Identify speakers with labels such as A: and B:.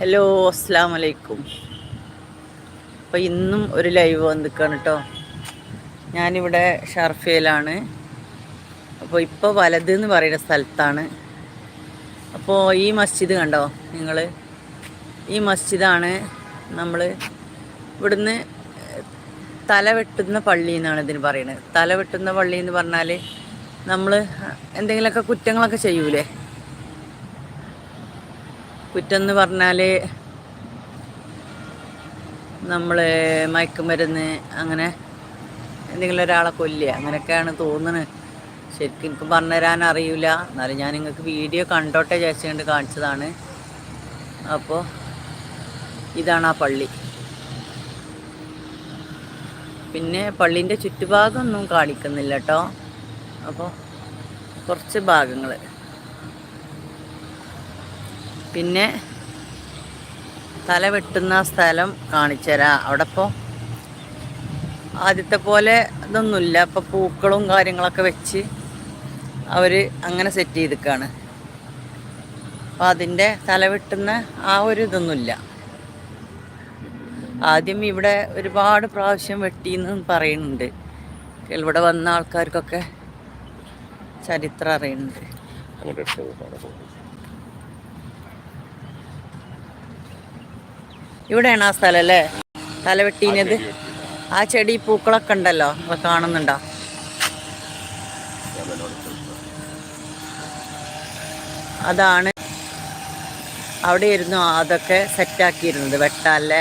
A: Hello അസ്സാം വലൈക്കും അപ്പോൾ ഇന്നും ഒരു ലൈവ് വന്നിക്കാണ് കേട്ടോ ഞാനിവിടെ ഷർഫയിലാണ്. അപ്പോൾ ഇപ്പോൾ വലത് എന്ന് പറയുന്ന സ്ഥലത്താണ്. അപ്പോൾ ഈ മസ്ജിദ് കണ്ടോ നിങ്ങൾ ഈ മസ്ജിദാണ് നമ്മൾ ഇവിടുന്ന് തല വെട്ടുന്ന പള്ളി എന്നാണ് ഇതിന് പറയുന്നത് തല വെട്ടുന്ന പള്ളി എന്ന് പറഞ്ഞാൽ നമ്മൾ എന്തെങ്കിലുമൊക്കെ കുറ്റങ്ങളൊക്കെ ചെയ്യൂലേ? കുറ്റം എന്ന് പറഞ്ഞാൽ നമ്മൾ മയക്കുമരുന്ന് അങ്ങനെ എന്തെങ്കിലും ഒരാളെ കൊല്ലുക. അങ്ങനെയൊക്കെയാണ് തോന്നുന്നത് ശരിക്കും എനിക്ക് പറഞ്ഞുതരാൻ അറിയില്ല എന്നാലും ഞാൻ നിങ്ങൾക്ക് വീഡിയോ കണ്ടോട്ടെ വിചാരിച്ചുകൊണ്ട് കാണിച്ചതാണ്. അപ്പോൾ ഇതാണ് ആ പള്ളി. പിന്നെ പള്ളീന്റെ ചുറ്റുഭാഗമൊന്നും കാണിക്കുന്നില്ല കേട്ടോ അപ്പോൾ കുറച്ച് ഭാഗങ്ങൾ പിന്നെ തല വെട്ടുന്ന സ്ഥലം കാണിച്ചുതരാം. അവിടെ ഇപ്പോൾ ആദ്യത്തെ പോലെ ഇതൊന്നുമില്ല. ഇപ്പോൾ പൂക്കളും കാര്യങ്ങളൊക്കെ വെച്ച് അവർ അങ്ങനെ സെറ്റ് ചെയ്തിക്കാണ് അപ്പം അതിന്റെ തല വെട്ടുന്ന ആ ഒരു ഇതൊന്നുമില്ല. ആദ്യം ഇവിടെ ഒരുപാട് പ്രാവശ്യം വെട്ടിയെന്ന് പറയുന്നുണ്ട്. ഇവിടെ വന്ന ആൾക്കാർക്കൊക്കെ ചരിത്രം അറിയുന്നുണ്ട്. ഇവിടെയാണ് ആ സ്ഥലം അല്ലേ? തല വെട്ടീനത് ആ ചെടി പൂക്കളൊക്കെ ഉണ്ടല്ലോ? നിങ്ങൾ കാണുന്നുണ്ടോ? അതാണ്. അവിടെ ഇരുന്നു അതൊക്കെ സെറ്റാക്കിയിരുന്നത് വെട്ടാലെ